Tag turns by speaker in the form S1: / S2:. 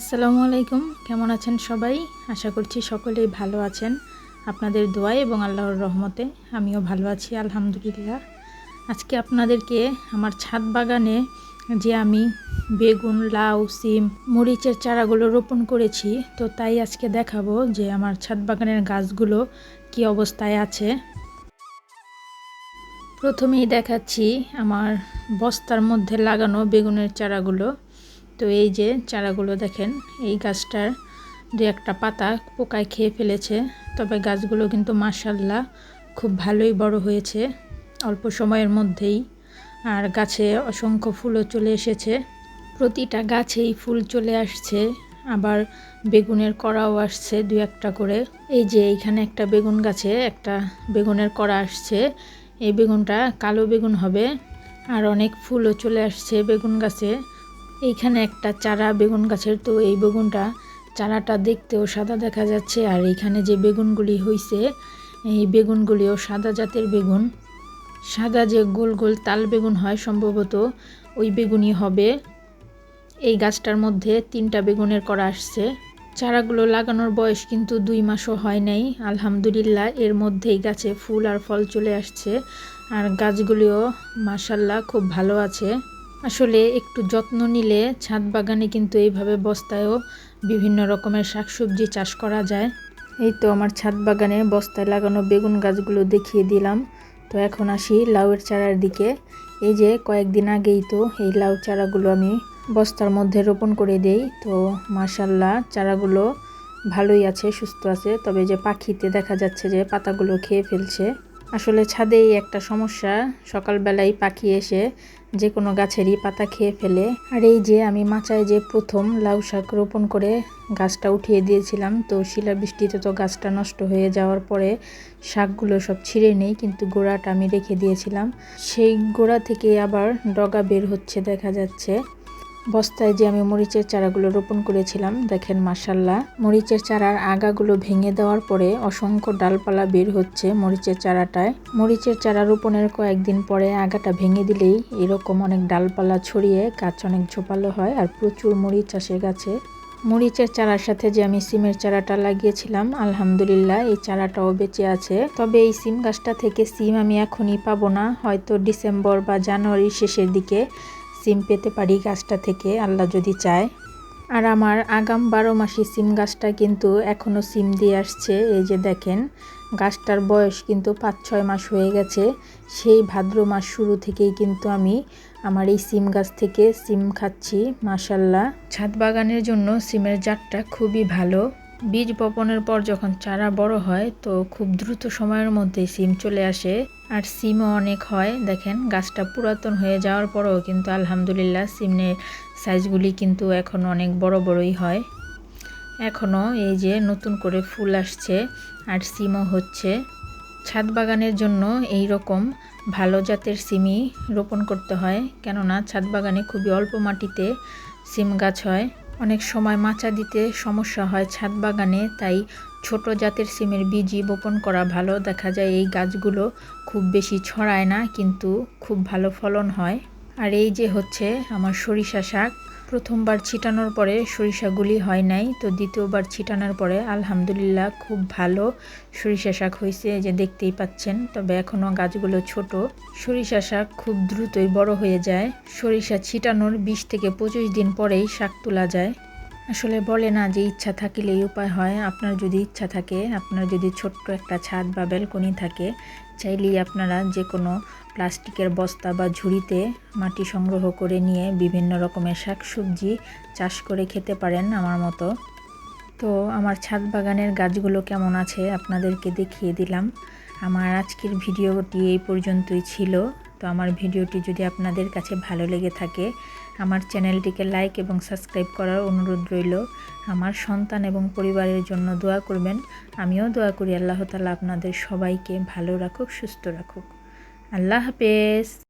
S1: আসসালামু আলাইকুম। কেমন আছেন সবাই? আশা করছি সকলেই ভালো আছেন। আপনাদের দোয়ায় এবং আল্লাহর রহমতে আমিও ভালো আছি, আলহামদুলিল্লাহ। আজকে আপনাদেরকে আমার ছাদ বাগানে যে আমি বেগুন, লাউ, সিম, মরিচের চারাগুলো রোপণ করেছি, তো তাই আজকে দেখাবো যে আমার ছাদ বাগানের গাছগুলো কি অবস্থায় আছে। প্রথমেই দেখাচ্ছি আমার বস্তার মধ্যে লাগানো বেগুনের চারাগুলো। তো এই যে চারাগুলো দেখেন, এই গাছটার দু একটা পাতা পোকায় খেয়ে ফেলেছে। তবে গাছগুলো কিন্তু মাসাল্লাহ খুব ভালোই বড় হয়েছে, অল্প সময়ের মধ্যেই। আর গাছে অসংখ্য ফুলও চলে এসেছে। প্রতিটা গাছেই ফুল চলে আসছে, আবার বেগুনের কড়াও আসছে দু একটা করে। এই যে এইখানে একটা বেগুন গাছে একটা বেগুনের কড়া আসছে, এই বেগুনটা কালো বেগুন হবে। আর অনেক ফুলও চলে আসছে বেগুন গাছে। এইখানে একটা চারা বেগুন গাছের, তো এই বেগুনটা চারাটা দেখতেও সাদা দেখা যাচ্ছে। আর এইখানে যে বেগুনগুলি হইছে, এই বেগুনগুলিও সাদা জাতের বেগুন। সাদা যে গোল গোল তাল বেগুন হয় সম্ভবত, ওই বেগুনই হবে। এই গাছটার মধ্যে তিনটা বেগুনের করা আসছে। চারাগুলো লাগানোর বয়স কিন্তু দুই মাসও হয় নাই, আলহামদুলিল্লাহ। এর মধ্যেই গাছে ফুল আর ফল চলে আসছে। আর গাছগুলিও মাসাল্লাহ খুব ভালো আছে। আসলে একটু যত্ন নিলে ছাদ বাগানে কিন্তু এইভাবে বস্তায়ও বিভিন্ন রকমের শাকসবজি চাষ করা যায়। এই তো আমার ছাদ বাগানে বস্তায় লাগানো বেগুন গাছগুলো দেখিয়ে দিলাম। তো এখন আসি লাউয়ের চারার দিকে। এই যে কয়েকদিন আগেই তো এই লাউ চারাগুলো আমি বস্তার মধ্যে রোপণ করে দেই। তো মার্শাল্লাহ চারাগুলো ভালোই আছে, সুস্থ আছে। তবে যে পাখিতে দেখা যাচ্ছে যে পাতাগুলো খেয়ে ফেলছে। আসলে ছাদেই একটা সমস্যা। সকালবেলায় পাখি এসে যে কোনো গাছেরই পাতা খেয়ে ফেলে। আর এই যে আমি মাচায় যে প্রথম লাউ শাক রোপণ করে গাছটা উঠিয়ে দিয়েছিলাম, তো শিলাবৃষ্টিতে তো গাছটা নষ্ট হয়ে যাওয়ার পরে শাকগুলো সব ছিঁড়ে নেই, কিন্তু গোড়াটা আমি রেখে দিয়েছিলাম। সেই গোড়া থেকে আবার ডগা বের হচ্ছে দেখা যাচ্ছে। বস্তায় যে আমি মরিচের চারাগুলো রোপণ করেছিলাম, দেখেন মাসাল্লাহ মরিচের চারার আগাগুলো ভেঙে দেওয়ার পরে অসংখ্য ডালপালা বের হচ্ছে মরিচের চারাটায়। মরিচের চারা রোপণের কয়েকদিন পরে আগাটা ভেঙে দিলেই এরকম অনেক ডালপালা ছড়িয়ে গাছ অনেক ঝোপালো হয় আর প্রচুর মরিচ আসে গাছে। মরিচের চারার সাথে যে আমি সিমের চারাটা লাগিয়েছিলাম, আলহামদুলিল্লাহ এই চারাটাও বেঁচে আছে। তবে এই সিম গাছটা থেকে সিম আমি এখনই পাবো না, হয়তো ডিসেম্বর বা জানুয়ারির শেষের দিকে। সিম পেতে পারি গাছটা থেকে, আল্লাহ যদি চায়। আর আমার আগাম বারো মাসি সিম গাছটা কিন্তু এখনও সিম দিয়ে আসছে, এই যে দেখেন, গাছটার বয়স কিন্তু পাঁচ ছয় মাস হয়ে গেছে। সেই ভাদ্র মাস শুরু থেকেই কিন্তু আমি আমার এই সিম গাছ থেকে সিম খাচ্ছি মাসাল্লাহ ছাদ বাগানের জন্য সিমের জাতটা খুবই ভালো। বীজ বপনের পর যখন চারা বড় হয়, তো খুব দ্রুত সময়ের মধ্যে সিম চলে আসে। আর সিমও অনেক হয়। দেখেন, গাছটা পুরাতন হয়ে যাওয়ার পরেও কিন্তু আলহামদুলিল্লাহ সিমের সাইজগুলি কিন্তু এখন অনেক বড় বড়ই হয়। এখনও এই যে নতুন করে ফুল আসছে আর সিমও হচ্ছে। ছাদ বাগানের জন্য এই রকম ভালো জাতের সিমই রোপণ করতে হয়। কেননা, ছাদ বাগানে খুবই অল্প মাটিতে সিম গাছ হয়। অনেক সময় মাচা দিতে সমস্যা হয় ছাদ বাগানে, তাই ছোট জাতের সিমের বীজই বপন করা ভালো। দেখা যায় এই গাছগুলো খুব বেশি ছড়ায় না, কিন্তু খুব ভালো ফলন হয়। আর এই যে হচ্ছে আমার সরিষা শাক, প্রথমবার ছিটানোর পরে সরিষাগুলি হয় নাই, তো দ্বিতীয়বার ছিটানোর পরে আলহামদুলিল্লাহ খুব ভালো সরিষা শাক হয়েছে যে দেখতেই পাচ্ছেন। তবে এখনও গাছগুলো ছোট। সরিষা শাক খুব দ্রুতই বড় হয়ে যায়। সরিষা ছিটানোর বিশ থেকে পঁচিশ দিন পরেই শাক তোলা যায়। আসলে বলে না যে ইচ্ছা থাকিলে এই উপায় হয়। আপনার যদি ইচ্ছা থাকে, আপনার যদি ছোট্ট একটা ছাদ বা ব্যালকনি থাকে, চাইলেই আপনারা যে কোনো প্লাস্টিকের বস্তা বা ঝুড়িতে মাটি সংগ্রহ করে নিয়ে বিভিন্ন রকমের শাকসবজি চাষ করে খেতে পারেন আমার মতো। তো আমার ছাদ বাগানের গাছগুলো কেমন আছে আপনাদেরকে দেখিয়ে দিলাম। আমার আজকের ভিডিওটি এই পর্যন্তই ছিল। তো আমার ভিডিওটি যদি আপনাদের কাছে ভালো লেগে থাকে, আমার চ্যানেলটিকে লাইক এবং সাবস্ক্রাইব করার অনুরোধ রইল। আমার সন্তান এবং পরিবারের জন্য দোয়া করবেন। আমিও দোয়া করি, আল্লাহ তালা আপনাদের সবাইকে ভালো রাখুক, সুস্থ রাখুক। আল্লাহ হাফেজ।